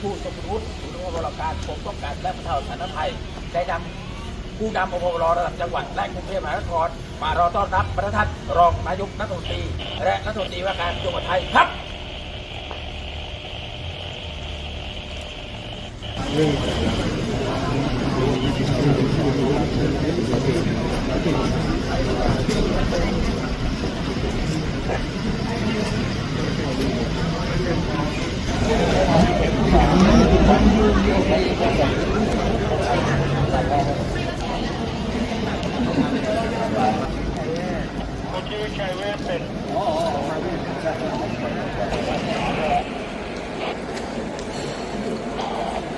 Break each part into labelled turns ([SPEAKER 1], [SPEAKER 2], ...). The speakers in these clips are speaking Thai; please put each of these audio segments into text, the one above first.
[SPEAKER 1] ผู้ทรงคุณวุฒิผู้ทรงบริการผมต้องการและบรรเทาสาธารณภัยได้นำผู้นำอพรระดับจังหวัดและกรุงเทพมหานครมารอต้อนรับประธานรองนายกรัฐมนตรีและรัฐมนตรีว่าการกระทรวงมหาดไทยครับ
[SPEAKER 2] จ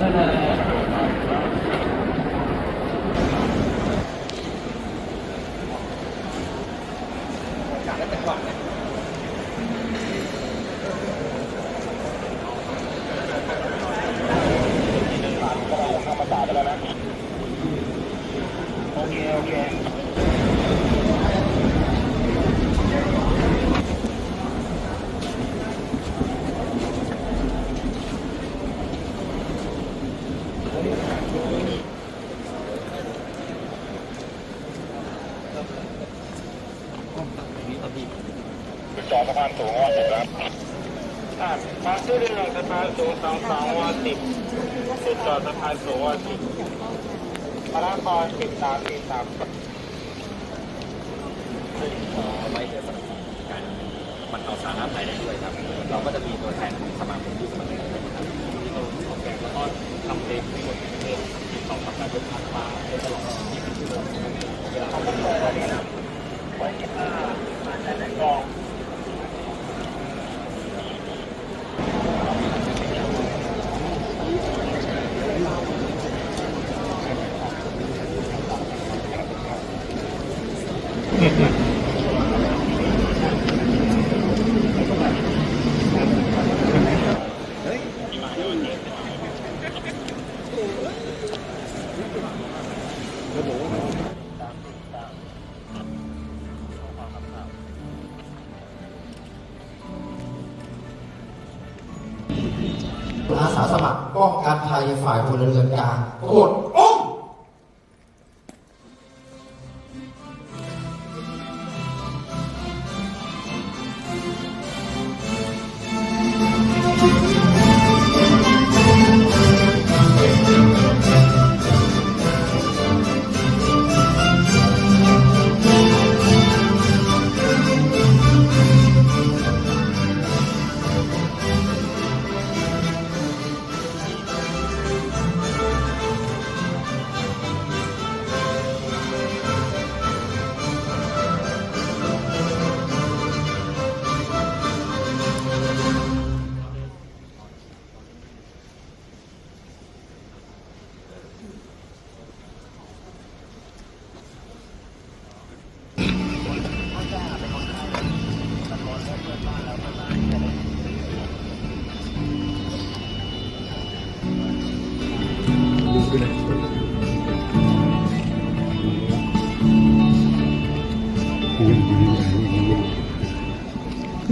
[SPEAKER 2] อสานสูงว่าสิบครับอ่าทางที่เรือสะพานสูงสองสองว่าสิบจุดจอสะพานสูงว่าสิบพระนครสิบสามสิบสาม
[SPEAKER 3] อาสาสมัคร
[SPEAKER 4] ป้องกันภัยฝ่ายพลเรือนกลางกดอ้ง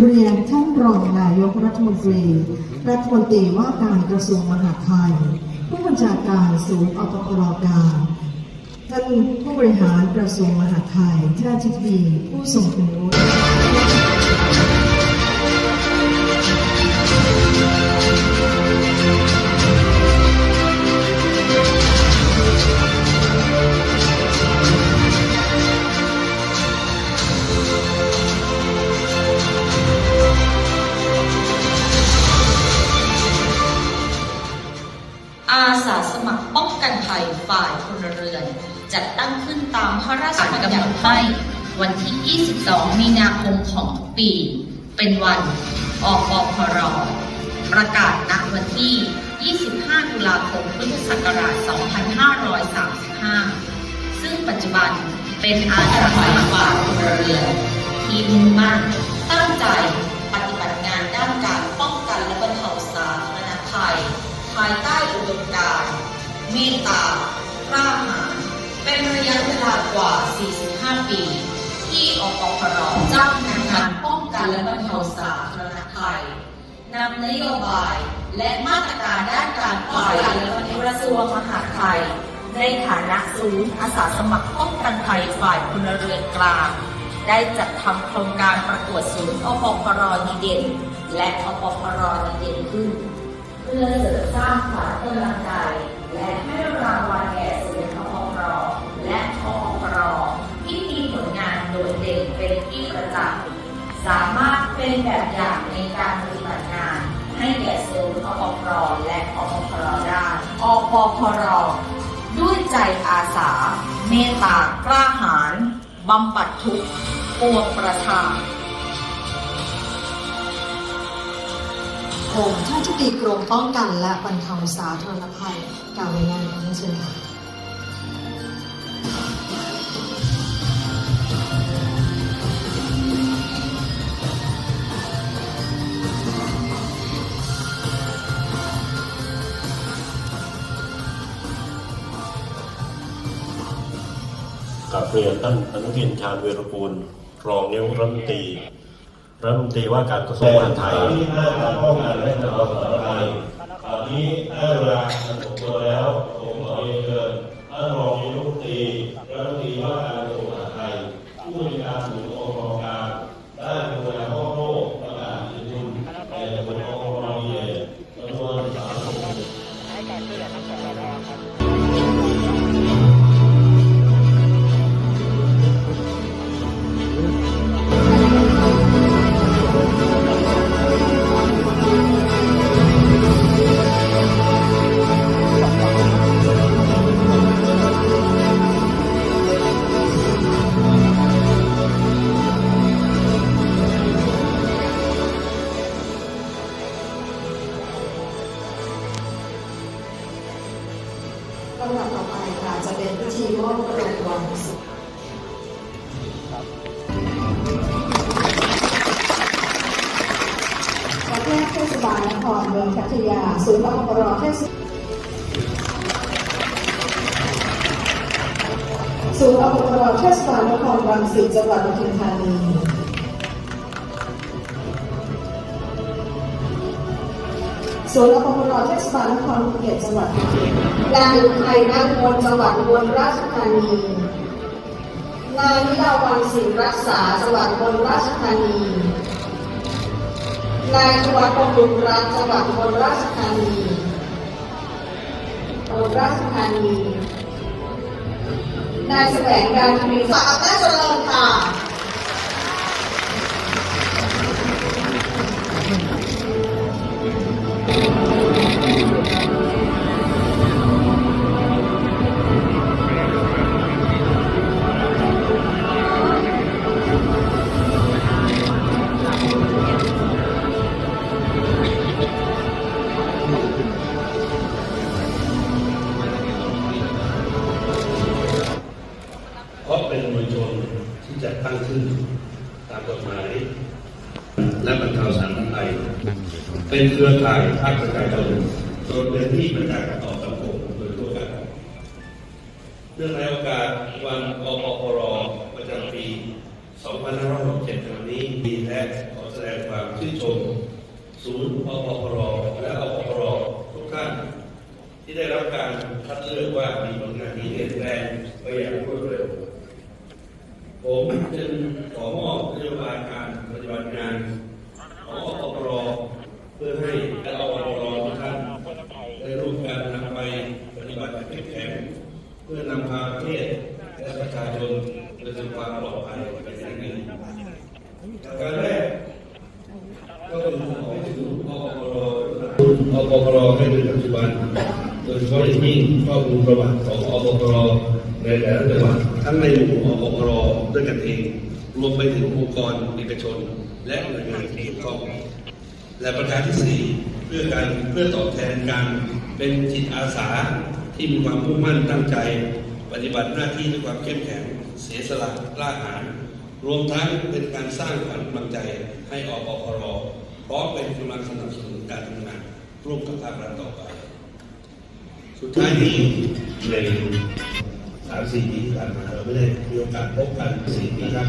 [SPEAKER 5] เรียนท่านรองนายกรัฐมนตรี รัฐมนตรีว่าการกระทรวงมหาดไทย ผู้บัญชาการศูนย์อปปรการ ท่านผู้บริหารกระทรวงมหาดไทยท่านอธิบดีผู้ทรงคุณวุฒิา
[SPEAKER 6] ยพลเรือนจัดตั้งขึ้นตามพระราชบัญญัติให้วันที่ 22 มีนาคมของทุกปี เป็นวันอปพร ประกาศณวันที่ 25 ตุลาคม พุทธศักราช 2535 ซึ่งปัจจุบันเป็นอาสาสมัครฝ่ายพลเรือนที่มุ่งมั่นตั้งใจปฏิบัติงานด้านการป้องกันและบรรเทาสาธารณภัย ภายใต้อุดมการณ์เมตตากล้าหาญ เป็นระยะเวลากว่า 45 ปี ที่อปพรเจ้าพนักงานป้องกันและบรรเทาสาธารณภัยนำนโยบายและมาตรการด้านการป้องกันและบรรเทากระทรวงมหาดไทย ในฐานะศูนย์อาสาสมัครป้องกันภัยฝ่ายพลเรือนกลาง ได้จัดทำโครงการประกวดศูนย์อปพรดีเด่น และอปพรดีเด่นขึ้น เพื่อเสริมสร้างขวัญกำลังใจและให้รางวัล สามารถเป็นแบบอย่างในการปฏิบัติงาน ให้แก่ศูนย์อปพรและอปพรได้อปพรด้วยใจอาสา เมตตากล้าหาญบำบัดทุกข์ปวงประชา
[SPEAKER 5] ผมท่านทิบดีกรมป้องกันและบรรเทาสาธารณภัยกล่าวในงานนี้เชิญค่ะ
[SPEAKER 7] เรียนท่านอนุทินชาญเวรกูลรองนายกรัฐมนตรีรัฐมนตรีว่าการกระทรวงมหาดไทยที่หน้าการป้องกันและบรรเทาสาธารณภัยตอนนี้ได้เวลาอันสมควรแล้
[SPEAKER 5] ว ประเทศเทศบาลนครเมืองพัทยาศูนย์อปรเทศศูนย์อปรเทศบาลนครรังสิตจังหวัดปทุมธานีศูนย์อปพรเทศบาลนครภูเก็ตจังหวัดภูเก็ตนางอุทัยนคมนจังหวัดอุบลราชธานี นายนิลาวันสิงรักษาจังหวัดบนราชธานี นายสวัสดิ์บำรุงรัฐจังหวัดบนราชธานีบนราชธานี นายแสวงการทวีศักดิ์อำนาจเจริญค่ะ
[SPEAKER 8] ที่จะตั้งขึ้นตามกฎหมาย และบรรเทาสาธารณภัยเป็นเครือข่ายภาคประชาชนจนเป็นที่ประจักษ์ต่อสังคมโดยทั่วกันเนื่องในโอกาสวันอปพรประจำปี 2567วันนี้ดีและขอแสดงความชื่นชม ศูนย์อปพรและอปพรทุกท่านที่ได้รับการคัดเลือกว่ามีผลงานดีเด่นแรงไปอย่างรวดเร็ว ผมจึงขอมอบนโยบายการปฏิบัติงานของอปปรเพื่อให้และอปปรทุกท่านได้ร่วมกันนำไปปฏิบัติอย่างเข้มแข็งเพื่อนำพาประเทศและประชาชนไปสู่ความปลอดภัยเป็นอย่างยิ่งการแรกก็คือของศูนย์อปปรอปรให้เป็นปัจจุบันโดยเฉพาะอย่างยิ่งข้อมูลประวัติของอปร ในแต่ละจังหวัดทั้งในหมู่อปปรด้วยกันเอง รวมไปถึงองค์กรเอกชน และหน่วยงานที่เกี่ยวข้องและประการที่สี่เพื่อการเพื่อตอบแทนการเป็นจิตอาสาที่มีความมุ่งมั่นตั้งใจ ปฏิบัติหน้าที่ด้วยความเข้มแข็งเสียสละกล้าหาญรวมทั้งเป็นการสร้างขวัญกำลังใจให้อปพรพร้อมเป็นกำลังสนับสนุนการทำงานร่วมกับภาครัฐต่อไป สุดท้ายนี้ใน สามสี่ปีที่ผ่านมาเราไม่ได้มีโอกาสพบกันสี่ปีครับ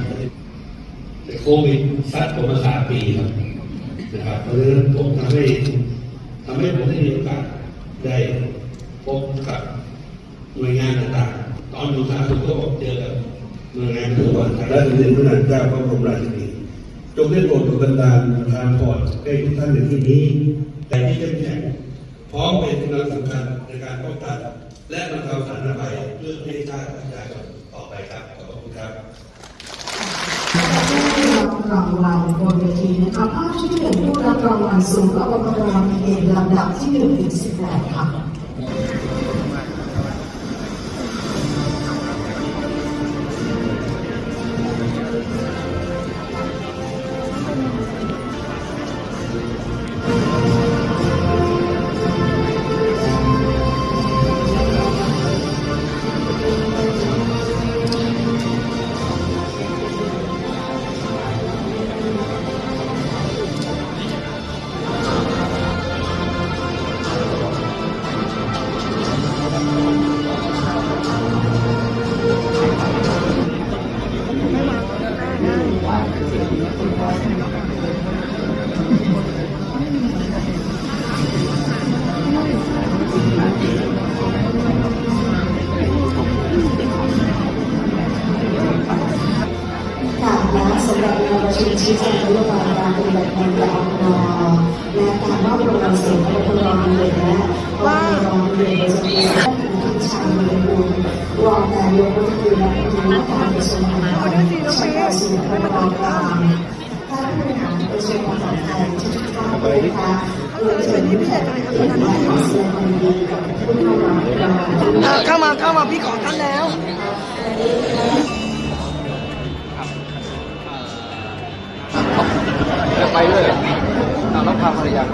[SPEAKER 8] แต่โควิดซัดผมมาสามปีครับนะครับเพราะฉะนั้นผมทำให้ทำให้ผมได้มีโอกาสได้พบกับหน่วยงานต่างๆ ตอนอยู่สาธารณสุขก็บอกเจอกับหน่วยงานทั่วไปและสมเด็จพระนางเจ้าพระบรมราชินีจงได้โปรดบันดาลประทานพรให้ทุกท่านในที่นี้ แต่ที่เข้มแข็งพร้อมเป็นกำลังสำคัญในการป้องกัน และบรรเทาสาธารณภัยเพื่อประเทศชาติและประชาชนต่อไปครับขอบคุณครับ
[SPEAKER 5] รางวัลบนเวทีนะคะภาพที่หนึ่งผู้รับรางวัลสูงอปพรมีเอกลำดับที่หนึ่งถึงสิบแปดค่ะ ประชุมชี้แจงนโยบายการปฏิบัติงานของอและการมอบรางวัลสูงอปพรมีเอกและอปพรมีเอกประจำปีท่านคุณชายมีบุญรองนายกรัฐมนตรีและรัฐมนตรีว่าการกระทรวงมหาดไทยชัยการสูงพระบรมกลางท่านผู้บริหารกระทรวงมหาดไทยทุกท่านเลยนะคะรวมถึงเกียรติและขอแสดงความยินดีกับผู้เข้ารับรางวัลด้วย
[SPEAKER 9] อะเข้ามาเข้ามาพี่ขอท่านแล้ว
[SPEAKER 3] ไปด้วยต้องพาภรรยา